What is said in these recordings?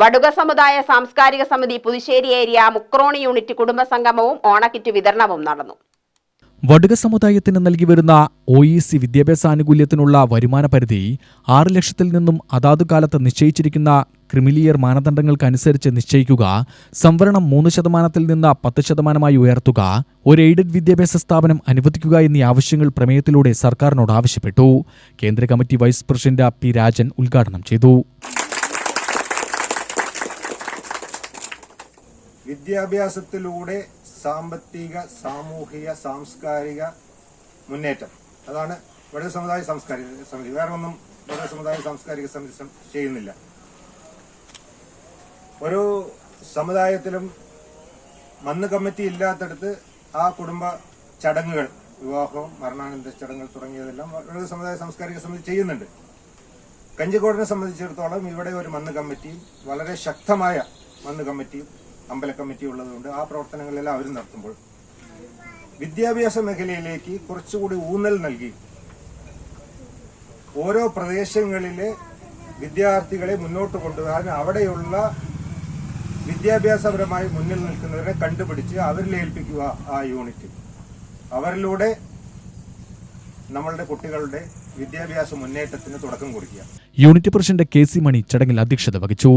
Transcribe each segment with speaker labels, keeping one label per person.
Speaker 1: വടുക സമുദായ സാംസ്കാരിക സമിതി പുതുശ്ശേരി ഏരിയ മുക്രോണി യൂണിറ്റ് കുടുംബസംഗമവും ഓണക്കിറ്റ് വിതരണവും നടന്നു.
Speaker 2: വടുക സമുദായത്തിന് നൽകി വരുന്ന ഒ ഇ സി വിദ്യാഭ്യാസ ആനുകൂല്യത്തിനുള്ള വരുമാന പരിധി ആറ് ലക്ഷത്തിൽ നിന്നും അതാതു കാലത്ത് നിശ്ചയിച്ചിരിക്കുന്ന ക്രിമിലിയർ മാനദണ്ഡങ്ങൾക്കനുസരിച്ച് നിശ്ചയിക്കുക സംവരണം മൂന്ന് ശതമാനത്തിൽ നിന്ന് പത്ത് ശതമാനമായി ഉയർത്തുക ഒരു എയ്ഡഡ് വിദ്യാഭ്യാസ സ്ഥാപനം അനുവദിക്കുക എന്നീ ആവശ്യങ്ങൾ പ്രമേയത്തിലൂടെ സർക്കാരിനോട് ആവശ്യപ്പെട്ടു. കേന്ദ്ര committee vice president P Rajan ഉദ്ഘാടനം ചെയ്തു.
Speaker 3: വിദ്യാഭ്യാസത്തിലൂടെ സാമ്പത്തിക സാമൂഹിക സാംസ്കാരിക മുന്നേറ്റം. അതാണ് വടക സമുദായ സാംസ്കാരിക സമിതി. വേറെ ഒന്നും വടക സമുദായ സാംസ്കാരിക സമിതി ചെയ്യുന്നില്ല. ഒരു സമുദായത്തിലും മന്ന് കമ്മിറ്റി ഇല്ലാത്തടത്ത് ആ കുടുംബ ചടങ്ങുകൾ വിവാഹവും മരണാനന്തര ചടങ്ങുകൾ തുടങ്ങിയതെല്ലാം വടക സമുദായ സാംസ്കാരിക സമിതി ചെയ്യുന്നുണ്ട്. കഞ്ചിക്കോടിനെ സംബന്ധിച്ചിടത്തോളം ഇവിടെ ഒരു മണ്ണ് കമ്മിറ്റിയും വളരെ ശക്തമായ മണ്ണ് കമ്മിറ്റിയും അമ്പല കമ്മിറ്റി ഉള്ളതുകൊണ്ട് ആ പ്രവർത്തനങ്ങളെല്ലാം അവരും നടത്തുമ്പോൾ വിദ്യാഭ്യാസ മേഖലയിലേക്ക് കുറച്ചുകൂടി ഊന്നൽ നൽകി ഓരോ പ്രദേശങ്ങളിലെ വിദ്യാർത്ഥികളെ മുന്നോട്ട് കൊണ്ടുവരാൻ അവിടെയുള്ള വിദ്യാഭ്യാസപരമായി മുന്നിൽ നിൽക്കുന്നവരെ കണ്ടുപിടിച്ച് അവരിൽ ഏൽപ്പിക്കുക ആ യൂണിറ്റ്. അവരിലൂടെ നമ്മളുടെ കുട്ടികളുടെ വിദ്യാഭ്യാസ മുന്നേറ്റത്തിന് തുടക്കം കുറിക്കുക.
Speaker 2: Unit president K C Mani ചടങ്ങിൽ അധ്യക്ഷത വഹിച്ചു.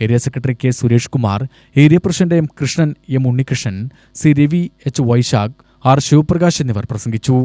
Speaker 2: Area secretary K Suresh Kumar area president M Krishnan M Unnikrishnan C Ravi H Vaishakh R Sivaprakash എന്നിവർ പ്രസംഗിച്ചു.